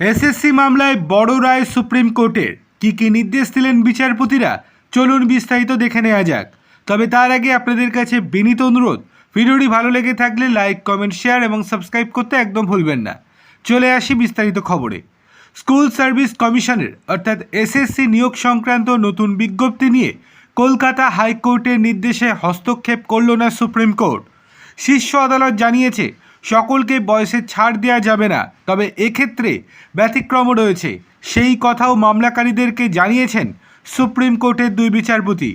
SSC মামলায় বড় রায় supreme কোর্টের। কি কি নির্দেশ দিলেন বিচারপতিরা? চলুন বিস্তারিত দেখে নেওয়া যাক। তবে তার আগে আপনাদের কাছে বিনীত অনুরোধ, ভিডিওটি ভালো লেগে থাকলে লাইক, কমেন্ট, শেয়ার এবং সাবস্ক্রাইব করতে একদম ভুলবেন না। চলে আসি বিস্তারিত খবরে। স্কুল সার্ভিস কমিশনের, অর্থাৎ এসএসসি নিয়োগ সংক্রান্ত নতুন বিজ্ঞপ্তি নিয়ে কলকাতা হাইকোর্টের নির্দেশে হস্তক্ষেপ করল না সুপ্রিম কোর্ট। শীর্ষ আদালত জানিয়েছে সকলকে বয়সে ছাড় দেওয়া যাবে না। তবে এক্ষেত্রে ব্যতিক্রমও রয়েছে। সেই কথাও মামলাকারীদেরকে জানিয়েছেন সুপ্রিম কোর্টের দুই বিচারপতি।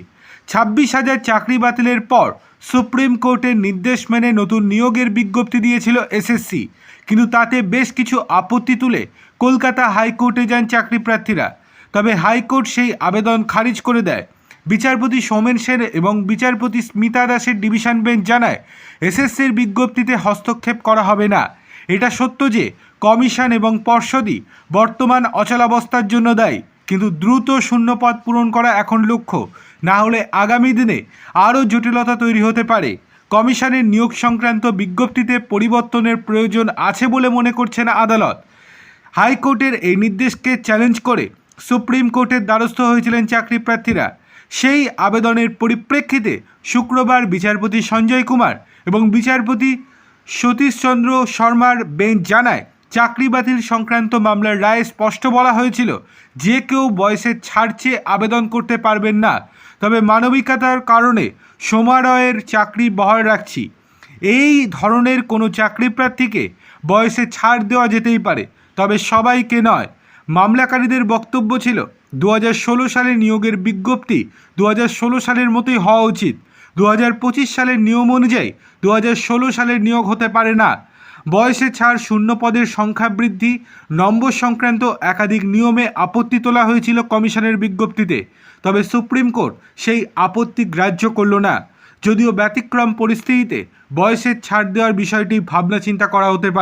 ছাব্বিশ হাজার চাকরি বাতিলের পর সুপ্রিম কোর্টের নির্দেশ মেনে নতুন নিয়োগের বিজ্ঞপ্তি দিয়েছিল এসএসসি। কিন্তু তাতে বেশ কিছু আপত্তি তুলে কলকাতা হাইকোর্টে যান চাকরি প্রার্থীরা তবে হাইকোর্ট সেই আবেদন খারিজ করে দেয়। বিচারপতি সৌমেন সেন এবং বিচারপতি স্মিতা দাসের ডিভিশন বেঞ্চ জানায়, এসএসসির বিজ্ঞপ্তিতে হস্তক্ষেপ করা হবে না। এটা সত্য যে, কমিশন এবং পর্ষদই বর্তমান অচলাবস্থার জন্য দায়ী, কিন্তু দ্রুত শূন্যপদ পূরণ করা এখন লক্ষ্য। না হলে আগামী দিনে আরও জটিলতা তৈরি হতে পারে। কমিশনের নিয়োগ সংক্রান্ত বিজ্ঞপ্তিতে পরিবর্তনের প্রয়োজন আছে বলে মনে করছেন আদালত। হাইকোর্টের এই নির্দেশকে চ্যালেঞ্জ করে সুপ্রিম কোর্টের দ্বারস্থ হয়েছিলেন চাকরি প্রার্থীরা। সেই আবেদনের পরিপ্রেক্ষিতে শুক্রবার বিচারপতি সঞ্জয় কুমার এবং বিচারপতি সতীশচন্দ্র শর্মার বেঞ্চ জানায়, চাকরি বাতিল সংক্রান্ত মামলার রায়ে স্পষ্ট বলা হয়েছিল যে কেউ বয়সের ছাড় চেয়ে আবেদন করতে পারবেন না। তবে মানবিকতার কারণে সোমারয়ের চাকরি বহাল রাখছি। এই ধরনের কোনো চাকরি প্রার্থীকে বয়সে ছাড় দেওয়া যেতেই পারে, তবে সবাইকে নয়। মামলাকারীদের বক্তব্য ছিল দু সালে নিয়োগের বিজ্ঞপ্তি দু হাজার ষোলো সালের মতোই হওয়া উচিত। দু হাজার পঁচিশ সালের নিয়ম অনুযায়ী দু হাজার ষোলো সালের নিয়োগ হতে পারে না। বয়সে ছাড় শূন্য পদের সংখ্যা বৃদ্ধি, নম্বর সংক্রান্ত একাধিক নিয়মে আপত্তি তোলা হয়েছিল কমিশনের বিজ্ঞপ্তিতে। তবে সুপ্রিম কোর্ট সেই আপত্তি গ্রাহ্য করল না। যদিও ব্যতিক্রম পরিস্থিতিতে বয়সের ছাড় দেওয়ার বিষয়টি ভাবনা চিন্তা করা হতে পারে।